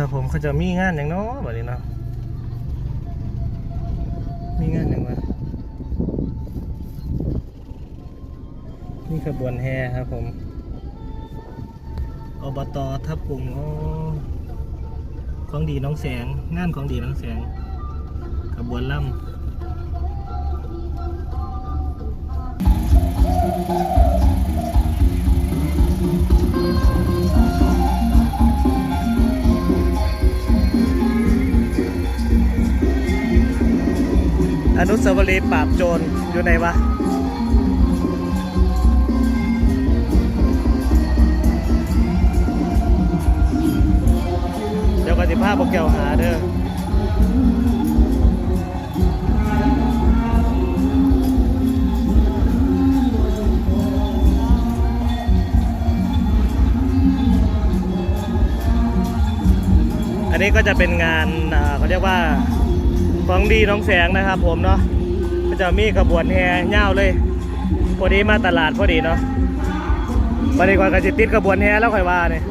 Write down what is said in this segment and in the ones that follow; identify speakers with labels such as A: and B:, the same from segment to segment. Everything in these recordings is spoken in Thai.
A: ครับผมเขาจะมีงานอย่างเน้อแบบนี้เนาะมีงานอย่างวะนี่ขบวนแห่ครับผมอบตทับกรุงอ๋อของดีน้องแสง งานของดีน้องแสงขบวนล่ำ อนุสาวรีย์ปราบโจรอยู่ไหนวะเดี๋ยวก็สิพาพวกแกวหาเด้ออันนี้ก็จะเป็นงานเขาเรียกว่า ของดีน้องแสงนะครับ ผมเนาะก็จะมีขบวนแห่เง่าเลยพอดีมาตลาดพอดีเนาะวันนี้ก่อนก็จะติดขบวนแห่แล้วค่อยว่าเนี่ย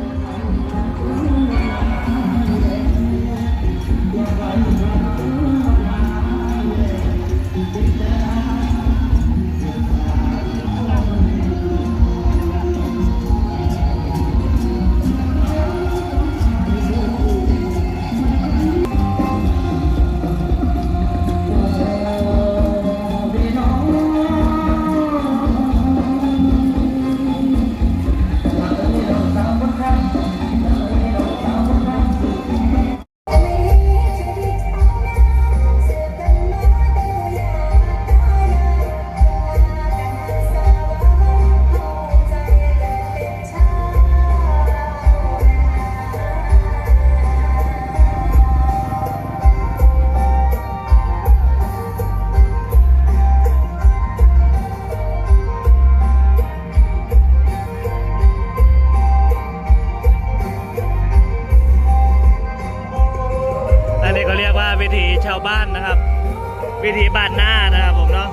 A: วิถีชาวบ้านนะครับ วิถีบ้านหน้านะครับผมเนาะ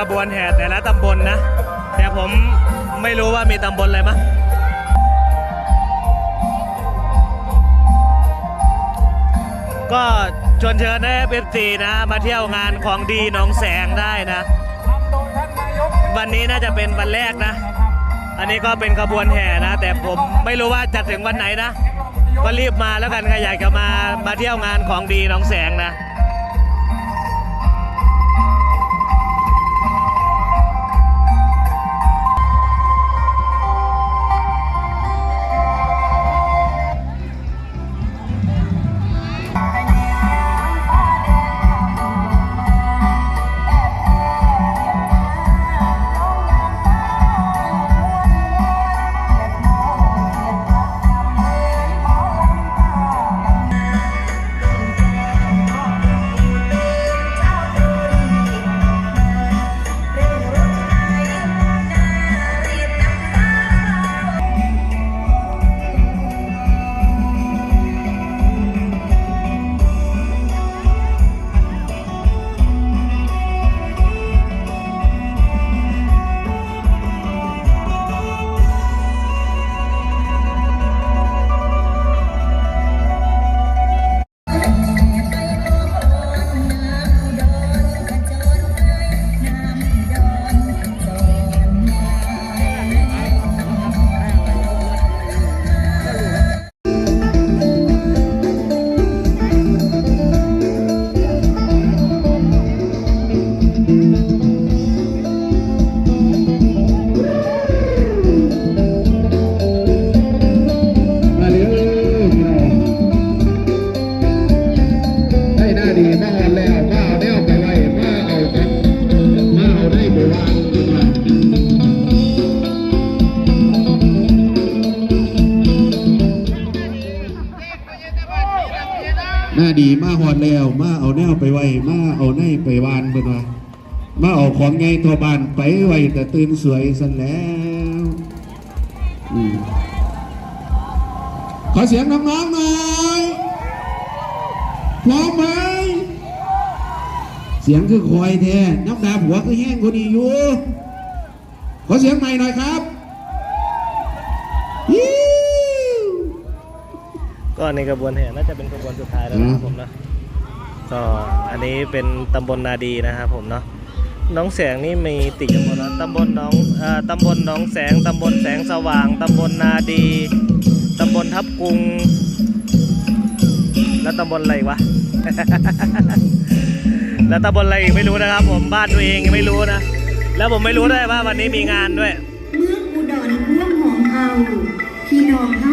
A: นี้น่าจะเป็นขบวนแห่แต่ละตำบลนะ แต่ผมไม่รู้ว่ามีตำบลอะไรมั้งก็ชวนเชิญนะเอฟซีนะ มาเที่ยวงานของดีหนองแสงได้นะ วันนี้น่าจะเป็นวันแรกนะ อันนี้ก็เป็นขบวนแห่นะ แต่ผมไม่รู้ว่าจะถึงวันไหนนะ ก็รีบมาแล้วกันใครอยากจะมามาเที่ยวงานของดีหนองแสงนะ
B: ในไปวานเพิ่นว่ามาเอาของไงตัวบ้านไปไว้แต่ตื่นสวยสันแล้วอขอเสียงน้องๆหน่อยพร้อมไหมเสียงคือคอยแท้น้ำดาผัวคือแห้งคนนี้อยู่ขอเสียงใหม่หน่อยครับ
A: ก็ในกระบวนแห่น่าจะเป็นกระบวนสุดท้ายแล้วนะครับผมนะ ก็อันนี้เป็นตำบลนาดีนะครับผมเนาะน้องแสงนี่มีติดกันหมดแล้วตำบลน้องเอ่อตำบลน้องแสงตำบลแสงสว่างตำบลนาดีตำบลทับกุง แล้วตำบลอะไรวะ แล้วตำบลอะไรอีกไม่รู้นะครับ ผมบ้านตัวเองยังไม่รู้นะ แล้วผมไม่รู้ด้วยว่าวันนี้มีงานด้วย
C: เมืองอุดรเมืองหอมเอาพี่น้องเฮา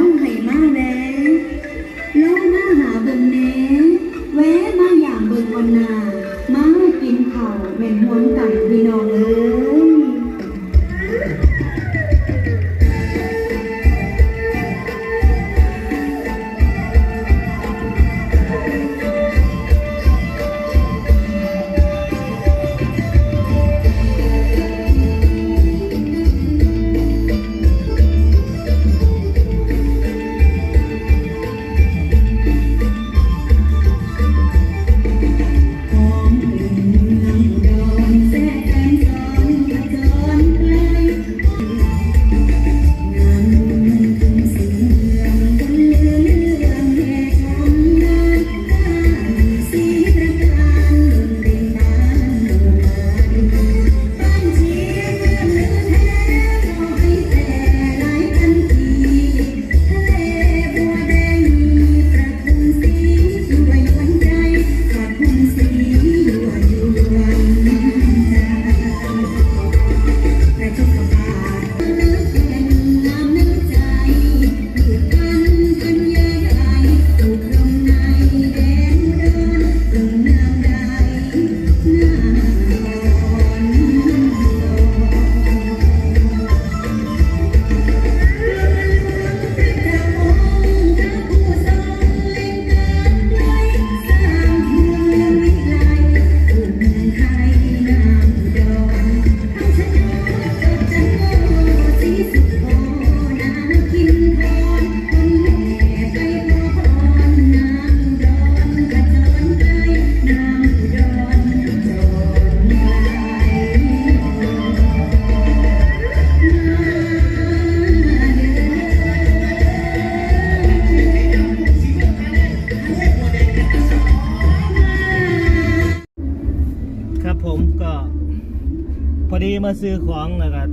C: มาซื้อของแล้วก็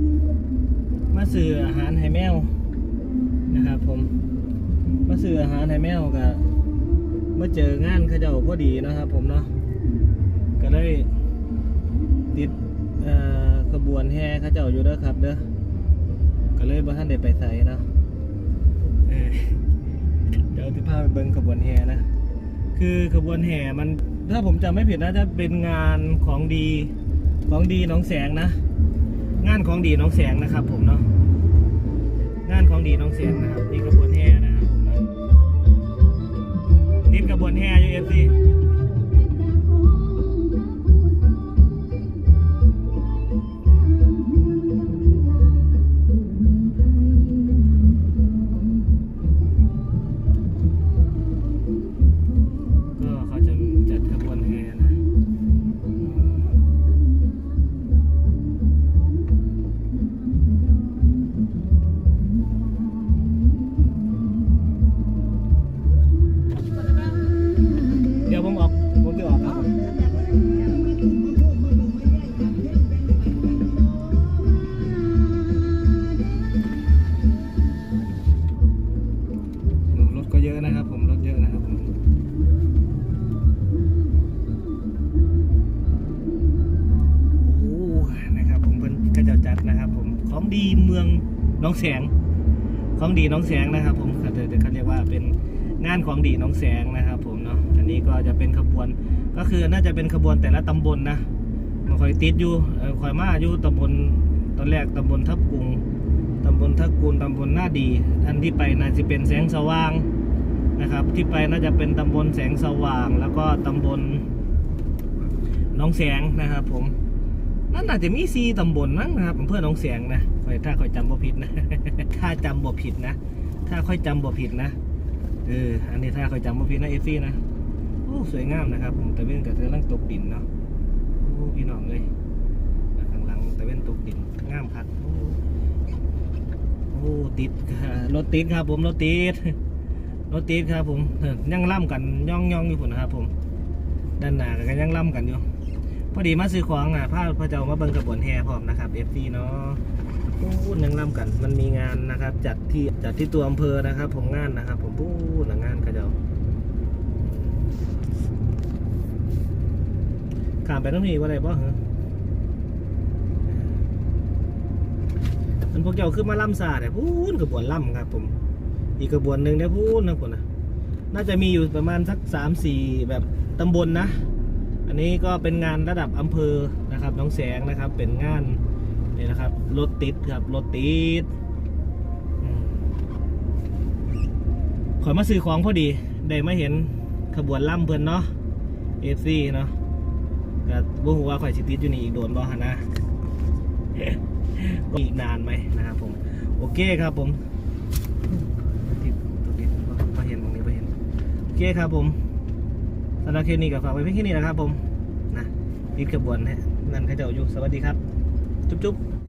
A: มาซื้ออาหารให้แมวนะครับผมมาซื้ออาหารให้แมวก็มาเจองานเขาเจ้าพอดีนะครับ ผมเนาะก็เลยติดขบวนแห่เขาเจ้าอยู่เด้อครับเด้อก็เลยบ่ทันได้ไปใส่เนาะเดี๋ยวที่พาไปเบิ่งขบวนแห่นะคือขบวนแห่มันถ้าผมจำไม่ผิดนะจะเป็นงานของดีของดีหน้องแสงนะ งานของดีน้องแสงนะครับ ผมเนาะงานของดีน้องแสงนะครับนี่ขบวนแห่นะครับผมนะนิดขบวนแห่อยู่เอฟซี องแสงของดีน้องแสงนะครับ ผมเขาเขาเรียกว่าเป็นงานของดีน้องแสงนะครับ ผมเนาะอันนี้ก็จะเป็นขบวน ก็คือน่าจะเป็นขบวนแต่ละตำบลนะมันคอยติดอยู่คอยมาอยู่ตำบลตอนแรกตำบลทับกุงตำบลทับกุลตำบลหน้าดี อันที่ไปน่าจะเป็นแสงสว่างนะครับ ที่ไปน่าจะเป็นตำบลแสงสว่าง แล้วก็ตำบลน้องแสงนะครับผม นั่นอาจจะมีซีตำบลมั้งนะครับอำเภอหนองแสงนะข่อยถ้าข่อยจำบ่ผิดนะ ถ้าจำบ่ผิดนะ ถ้าค่อยจำบ่ผิดนะ เออ อันนี้ถ้าข่อยจำบ่ผิดนะเอฟซีนะ โอ้ สวยงามนะครับ ผมตะเวนกับตะลังตกดินเนาะ โอ้ พี่น้องเลยข้างหลังตะเวนตกดิน งามครับโอ้ ติด รถติดครับผม รถติด รถติดครับผมยังล่ำกันย่องย่องอยู่ผมนะครับผม ด้านหน้าก็ยังล่ำกันอยู่ พอดีมาซื้อของอะพาพระเจ้ามาเบิ่งกระบวนแห่พร้อมนะครับเอฟซีเนาะพูดยังล่ำกัน มันมีงานนะครับ จัดที่จัดที่ตัวอำเภอนะครับ ผมงานนะครับ ผมพูดหนังงานกระเจ้าขามไปต้องมีว่าอะไรบ้างเหรอมันพวกเจ้าขึ้นมาล่ำซาเนี่ยพูดกระบวนล่ำครับ ผม อีกกระบวนหนึ่งได้พูดนะคุณนะน่าจะมีอยู่ประมาณสักสามสี่แบบตำบลนะ อันนี้ก็เป็นงานระดับอำเภอนะครับน้องแสงนะครับ เป็นงานนี่นะครับรถติดครับรถติดขอยมาซื้อของพอดี ได้มาเห็นขบวนล่ำเพื่อนเนาะเอฟซีเนาะก็บ่ฮู้ว่าข่อยสิติดอยู่นี่อีกโดนบ่ฮะนะอีกนานไหมนะครับผมโอเคครับผมติดติดมาเห็นตรงนี้มาเห็นโอเคครับผม สำหรับคลิปนี้ก็ฝากไว้เพียงแค่นี้นะครับผมนะปิดกระบวนนะนั่นข้าเจ้าอยู่สวัสดีครับ จุ๊บจุ๊บ